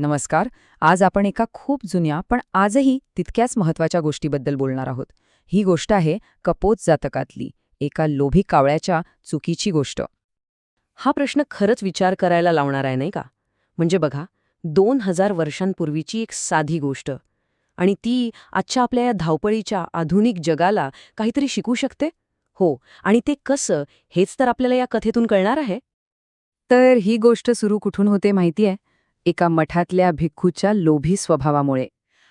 नमस्कार. आज आपण एका खूप जुन्या पण आजही तितक्याच महत्त्वाच्या गोष्टीबद्दल बोलणार आहोत. ही गोष्ट आहे कपोत जातकातली एका लोभी कावळ्याच्या चुकीची गोष्ट. हा प्रश्न खरंच विचार करायला लावणार आहे नाही का? म्हणजे बघा दोन हजार वर्षांपूर्वीची एक साधी गोष्ट. आणि ती आजच्या आपल्या या धावपळीच्या आधुनिक जगाला काहीतरी शिकू शकते? हो. आणि ते कसं हेच तर आपल्याला या कथेतून कळणार आहे? तर ही गोष्ट सुरू कुठून होते माहितीये एका मठातल्या भिक्खूच्या लोभी स्वभावामुळे.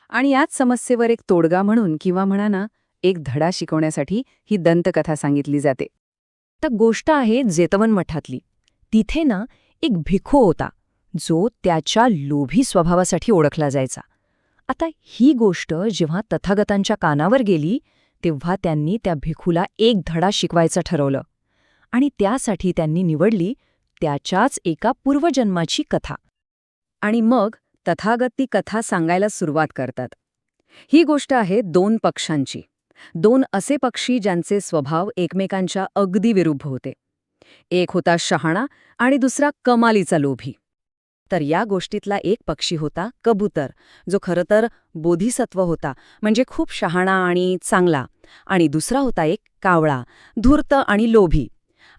आणि याच समस्येवर एक तोडगा म्हणून किंवा म्हणा ना एक धडा शिकवण्यासाठी ही दंतकथा सांगितली जाते. तर गोष्ट आहे जेतवन मठातली. तिथे ना एक भिखू होता जो त्याच्या लोभी स्वभावासाठी ओळखला जायचा. आता ही गोष्ट जेव्हा तथागतांच्या कानावर गेली तेव्हा त्यांनी त्या भिखूला एक धडा शिकवायचं ठरवलं. आणि त्यासाठी त्यांनी निवडली त्याच्याच एका पूर्वजन्माची कथा. आणि मग तथागत ती कथा सांगायला सुरुवात करतात. ही गोष्ट आहे दोन पक्षांची. दोन असे पक्षी ज्यांचे स्वभाव एकमेकांच्या अगदी विरुद्ध होते. एक होता शहाणा आणि दुसरा कमालीचा लोभी. तर या गोष्टीतला एक पक्षी होता कबूतर जो खरं तर बोधिसत्व होता म्हणजे खूप शहाणा आणि चांगला. आणि दुसरा होता एक कावळा धूर्त आणि लोभी.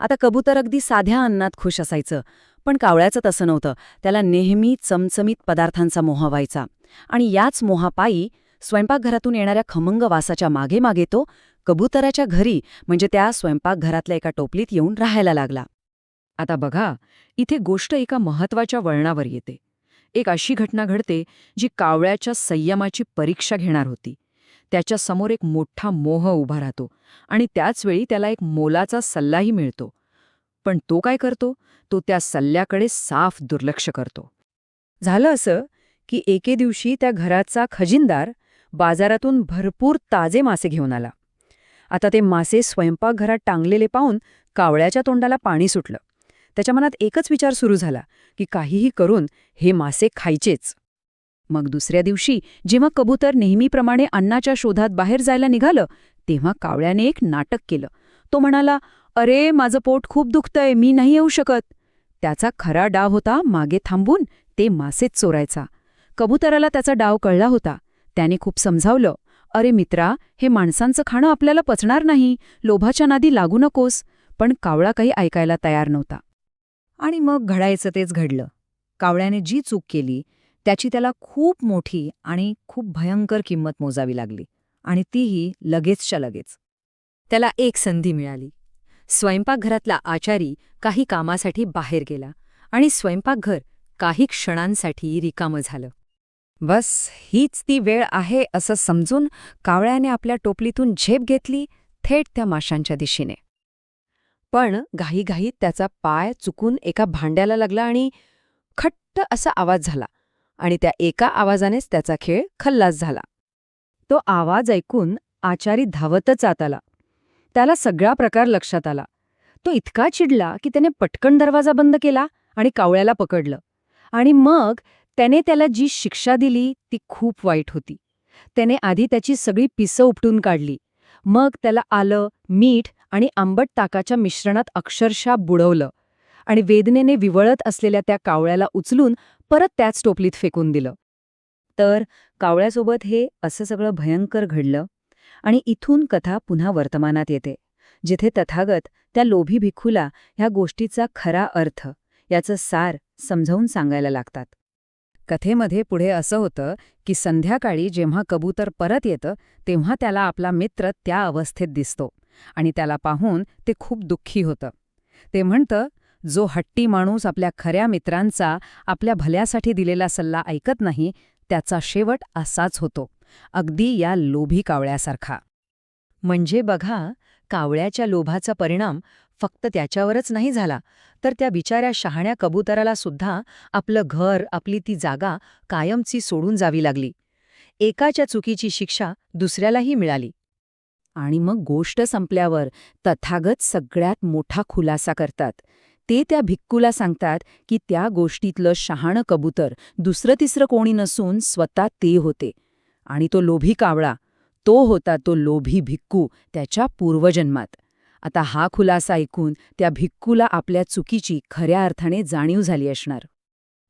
आता कबूतर अगदी साध्या अन्नात खुश असायचं. पण कावळ्याचं तसं नव्हतं. त्याला नेहमी चमचमीत पदार्थांचा मोह व्हायचा. आणि याच मोहापायी स्वयंपाकघरातून येणाऱ्या खमंग वासाच्या मागे मागे तो कबुतराच्या घरी म्हणजे त्या स्वयंपाकघरातल्या एका टोपलीत येऊन राहायला लागला. आता बघा इथे गोष्ट एका महत्त्वाच्या वळणावर येते. एक अशी घटना घडते जी कावळ्याच्या संयमाची परीक्षा घेणार होती. त्याच्यासमोर एक मोठा मोह उभा राहतो आणि त्याचवेळी त्याला एक मोलाचा सल्लाही मिळतो. पण तो काय करतो? तो त्या सल्ल्याकडे साफ दुर्लक्ष करतो. झालं असं की एके दिवशी त्या घराचा खजिनदार बाजारातून भरपूर ताजे मासे घेऊन आला. आता ते मासे स्वयंपाकघरात टांगलेले पाहून कावळ्याच्या तोंडाला पाणी सुटलं. त्याच्या मनात एकच विचार सुरू झाला की काहीही करून हे मासे खायचेच. मग दुसऱ्या दिवशी जेव्हा कबूतर नेहमीप्रमाणे अन्नाच्या शोधात बाहेर जायला निघालं तेव्हा कावळ्याने एक नाटक केलं. तो म्हणाला अरे माझं पोट खूप दुखतंय मी नाही येऊ शकत. त्याचा खरा डाव होता मागे थांबून ते मासेच चोरायचा. कबुतराला त्याचा डाव कळला होता. त्याने खूप समजावलं अरे मित्रा हे माणसांचं खाणं आपल्याला पचणार नाही लोभाच्या नादी लागू नकोस. पण कावळा काही ऐकायला तयार नव्हता. आणि मग घडायचं तेच घडलं. कावळ्याने जी चूक केली त्याची त्याला खूप मोठी आणि खूप भयंकर किंमत मोजावी लागली. आणि तीही लगेचच्या लगेच. त्याला एक संधी मिळाली. स्वयंपाकघरातला आचारी काही कामासाठी बाहेर गेला आणि स्वयंपाकघर काही क्षणांसाठी रिकामं झालं. बस हीच ती वेळ आहे असं समजून कावळ्याने आपल्या टोपलीतून झेप घेतली थेट त्या माशांच्या दिशेने. पण घाईघाईत त्याचा पाय चुकून एका भांड्याला लागला आणि खट्ट असा आवाज झाला आणि त्या एका आवाजानेच त्याचा खेळ खल्लास झाला. तो आवाज ऐकून आचारी धावतच आत आला. त्याला सगळा प्रकार लक्षात आला. तो इतका चिडला की त्याने पटकन दरवाजा बंद केला आणि कावळ्याला पकडलं. आणि मग त्याने त्याला जी शिक्षा दिली ती खूप वाईट होती. त्याने आधी त्याची सगळी पिसं उपटून काढली. मग त्याला आलं मीठ आणि आंबट ताकाच्या मिश्रणात अक्षरशः बुडवलं आणि वेदनेने विवळत असलेल्या त्या कावळ्याला उचलून परत त्याच टोपलीत फेकून दिलं. तर कावळ्यासोबत हे असं सगळं भयंकर घडलं. आणि इथून कथा पुन्हा वर्तमानात येते जिथे तथागत त्या लोभी भिक्खूला ह्या गोष्टीचा खरा अर्थ याचं सार समजावून सांगायला लागतात. कथेमध्ये पुढे असं होतं की संध्याकाळी जेव्हा कबूतर परत येतं तेव्हा त्याला आपला मित्र त्या अवस्थेत दिसतो आणि त्याला पाहून ते खूप दुःखी होतं. ते म्हणतं जो हट्टी माणूस आपल्या खऱ्या मित्रांचा आपल्या भल्यासाठी दिलेला सल्ला ऐकत नाही त्याचा शेवट असाच होतो. अगदी या लोभी कावळ्यासारखा. म्हणजे बघा कावळ्याच्या लोभाचा परिणाम फक्त त्याच्यावरच नाही झाला तर त्या बिचाऱ्या शहाण्या कबुतराला सुद्धा आपलं घर आपली ती जागा कायमची सोडून जावी लागली. एकाच्या चुकीची शिक्षा दुसऱ्यालाही मिळाली. आणि मग गोष्ट संपल्यावर तथागत सगळ्यात मोठा खुलासा करतात. ते त्या भिक्कूला सांगतात की त्या गोष्टीतलं शहाणं कबूतर दुसरं तिसरं कोणी नसून स्वतः ते होते. आणि तो लोभी कावळा तो होता तो लोभी भिक्कू त्याच्या पूर्वजन्मात. आता हा खुलासा ऐकून त्या भिक्कूला आपल्या चुकीची खऱ्या अर्थाने जाणीव झाली असणार.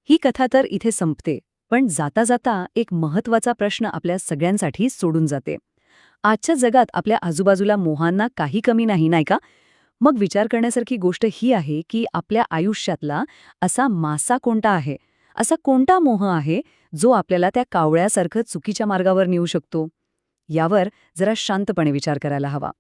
ही कथा तर इथे संपते पण जाता जाता एक महत्त्वाचा प्रश्न आपल्या सगळ्यांसाठी सोडून जाते. आजच्या जगात आपल्या आजूबाजूला मोहांना काही कमी नाही नाही का? मग विचार करण्यासारखी गोष्ट ही आहे की आपल्या आयुष्यातला असा मासा कोणता आहे? असा कोणता मोह आहे जो आपल्याला त्या कावळ्यासारखं चुकीच्या मार्गावर नेऊ शकतो? यावर जरा शांतपणे विचार करायला हवा.